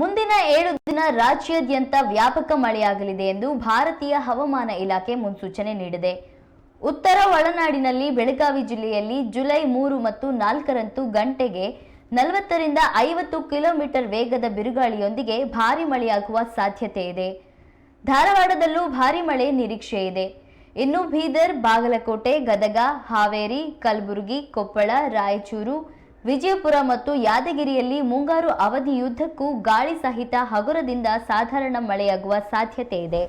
ಮುಂದಿನ ಏಳು ದಿನ ರಾಜ್ಯಾದ್ಯಂತ ವ್ಯಾಪಕ ಮಳೆಯಾಗಲಿದೆ ಎಂದು ಭಾರತೀಯ ಹವಾಮಾನ ಇಲಾಖೆ ಮುನ್ಸೂಚನೆ ನೀಡಿದೆ. ಉತ್ತರ ಒಳನಾಡಿನಲ್ಲಿ ಬೆಳಗಾವಿ ಜಿಲ್ಲೆಯಲ್ಲಿ ಜುಲೈ ಮೂರು ಮತ್ತು ನಾಲ್ಕರಂದು ಗಂಟೆಗೆ ನಲವತ್ತರಿಂದ ಐವತ್ತು ಕಿಲೋಮೀಟರ್ ವೇಗದ ಬಿರುಗಾಳಿಯೊಂದಿಗೆ ಭಾರಿ ಮಳೆಯಾಗುವ ಸಾಧ್ಯತೆ ಇದೆ. ಧಾರವಾಡದಲ್ಲೂ ಭಾರಿ ಮಳೆ ನಿರೀಕ್ಷೆ ಇದೆ. ಇನ್ನು ಬೀದರ್, ಬಾಗಲಕೋಟೆ, ಗದಗ, ಹಾವೇರಿ, ಕಲಬುರಗಿ, ಕೊಪ್ಪಳ, ರಾಯಚೂರು ವಿಜಯಪುರ ಮತ್ತು ಯಾದಗಿರಿಯಲ್ಲಿ ಮುಂಗಾರು ಅವಧಿಯುದ್ದಕ್ಕೂ ಗಾಳಿ ಸಹಿತ ಹಗುರದಿಂದ ಸಾಧಾರಣ ಮಳೆಯಾಗುವ ಸಾಧ್ಯತೆ ಇದೆ.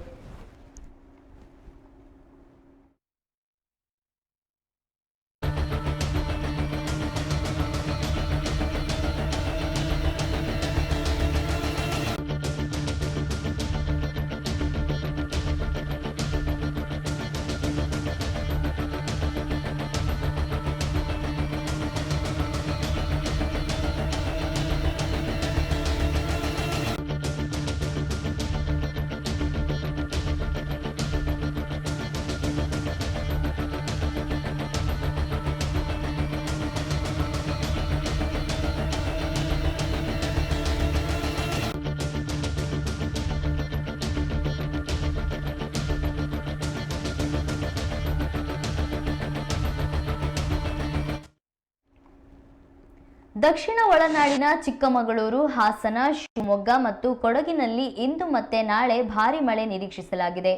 ದಕ್ಷಿಣ ಒಳನಾಡಿನ ಚಿಕ್ಕಮಗಳೂರು, ಹಾಸನ, ಶಿವಮೊಗ್ಗ ಮತ್ತು ಕೊಡಗಿನಲ್ಲಿ ಇಂದು ಮತ್ತೆ ನಾಳೆ ಭಾರಿ ಮಳೆ ನಿರೀಕ್ಷಿಸಲಾಗಿದೆ.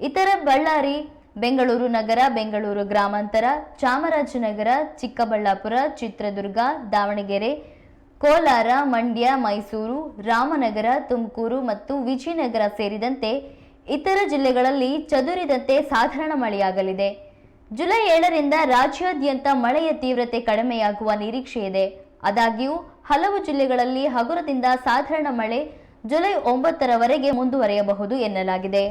ಇತರ ಬಳ್ಳಾರಿ, ಬೆಂಗಳೂರು ನಗರ, ಬೆಂಗಳೂರು ಗ್ರಾಮಾಂತರ, ಚಾಮರಾಜನಗರ, ಚಿಕ್ಕಬಳ್ಳಾಪುರ, ಚಿತ್ರದುರ್ಗ, ದಾವಣಗೆರೆ, ಕೋಲಾರ, ಮಂಡ್ಯ, ಮೈಸೂರು, ರಾಮನಗರ, ತುಮಕೂರು ಮತ್ತು ವಿಜಯನಗರ ಸೇರಿದಂತೆ ಇತರ ಜಿಲ್ಲೆಗಳಲ್ಲಿ ಚದುರಿದಂತೆ ಸಾಧಾರಣ ಮಳೆಯಾಗಲಿದೆ. ಜುಲೈ ಏಳರಿಂದ ರಾಜ್ಯಾದ್ಯಂತ ಮಳೆಯ ತೀವ್ರತೆ ಕಡಿಮೆಯಾಗುವ ನಿರೀಕ್ಷೆ ಇದೆ ಆದಾಗ್ಯೂ ಹಲವು ಜಿಲ್ಲೆಗಳಲ್ಲಿ ಹಗುರದಿಂದ ಸಾಧಾರಣ ಮಳೆ ಜುಲೈ ಒಂಬತ್ತರವರೆಗೆ ಮುಂದುವರಿಯಬಹುದು ಎನ್ನಲಾಗಿದೆ.